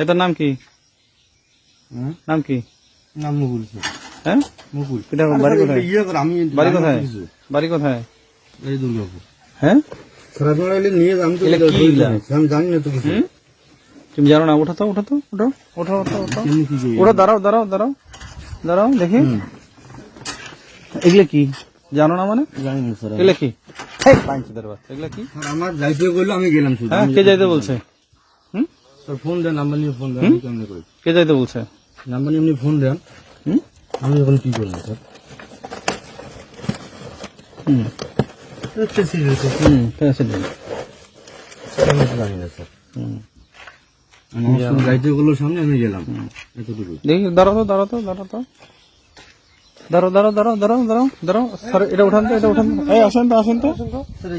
এটার নাম কি? হ্যাঁ? নাম কি? নাম মুকুল হ্যাঁ? মুকুল। এটা বাড়ি কোথায়? ইয়ে করে আমি বাড়ি কোথায়? বাড়ি কোথায়? এই দুর্গাপুর। হ্যাঁ? স্যার আপনারা এলে নিয়ে আমি তো এলে কি এগুলা? আমি জানি না তো কিছু। তুমি জানো না? ওঠো তো ওঠো তো ওঠো ওঠো ওঠো ওঠো কেমনি কি করি? ওঠো দাঁড়াও দাঁড়াও দাঁড়াও দাঁড়াও দেখি। এগুলো কি? জানো না মানে? জানি না স্যার। এগুলো কি? হেই, এগুলো কি? আমার যাইতে বলল আমি গেলাম হ্যাঁ কে যাইতে বলছে? ফোন দেন নাম্বার নিয়ে ফোন দেন আমি কেমনি করি? কে যাইতে বলছে? নাম্বার নিয়ে আপনি ফোন দেন। হুম? আমি এখন কি করব স্যার? হুম। হুম প্রেসিডেন্ট আমি তো জানি না স্যার। হুম। আমার সঙ্গে যাইতে সামনে আমি গেলাম। এতটুকু দেখি দাঁড়াও তো দাঁড়াও তো দাঁড়াও তো। দাঁড়াও দাঁড়াও দাঁড়াও দাঁড়াও দাঁড়াও দাঁড়াও। স্যার এটা উঠান তো এটা উঠান এই আসেন তো আসেন তো।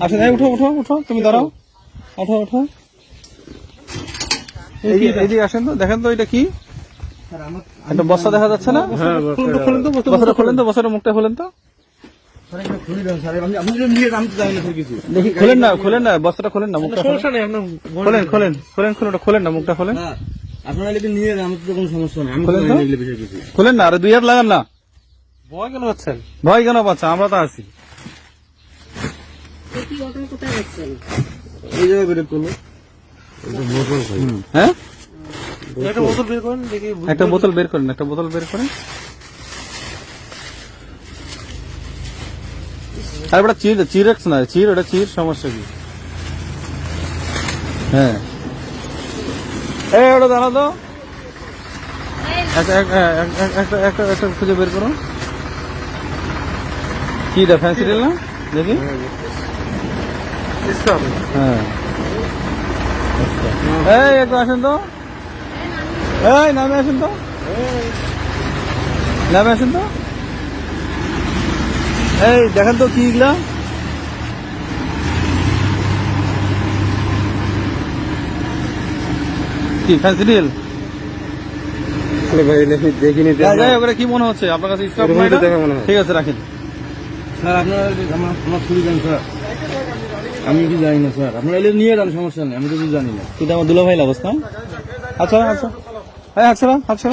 আসেন এই উঠো উঠো উঠো। তুমি দাঁড়াও। উঠো উঠো। এইদিকে আসেন তো দেখেন তো এটা কি? একটা বস্তা দেখা যাচ্ছে না? খুলুন তো, খুলেন তো বস্তাটা খুলেন তো বস্তাটা মুখটা খুলেন তো। না খুলেন না বস্তাটা খুলেন না মুখটা খোলেন। খোলেন খোলেন খোলেন খোলেন না মুখটা খোলেন। আপনারা নিয়ে যান আমার তো কোনো সমস্যা নেই। আমি তো খুলেন। না আরে দুই হাত লাগান না। ভয় কেন হচ্ছেন ভয় কেন বাচ্চা আমরা তো আছি। কোথায় যাচ্ছেন এই জায়গায় বেরো করল হ্যাঁ? একটা বোতল বের করেন একটা বোতল বের করেন একটা বোতল বের করেন। আর ওটা চির চিরেক্স না চির ওটা চির সমস্যা কি? হ্যাঁ। এই ওটা দাঁড়া তো। একটা একটা একটা একটা একটা খুঁজে বের করো কি এটা ফ্যান্সি না? দেখি। হ্যাঁ। এই একটু আসেন তো। এই নামে আসেন তো। নামে আসেন তো। এই দেখেন তো কি এগুলা। কি ফ্যান্সি ডিল ভাই দেখিনি যাই হোক, এটা কি মনে হচ্ছে? আপনার কাছে ঠিক আছে রাখেন। স্যার আপনারা আমার স্যার। আমি কি জানি না, স্যার। আপনারা এলে নিয়ে যান, সমস্যা নেই, আমি কিছু জানি না। কিন্তু আমার দুলা ভাই অবস্থা। আচ্ছা আচ্ছা। হ্যাঁ আচ্ছা আচ্ছা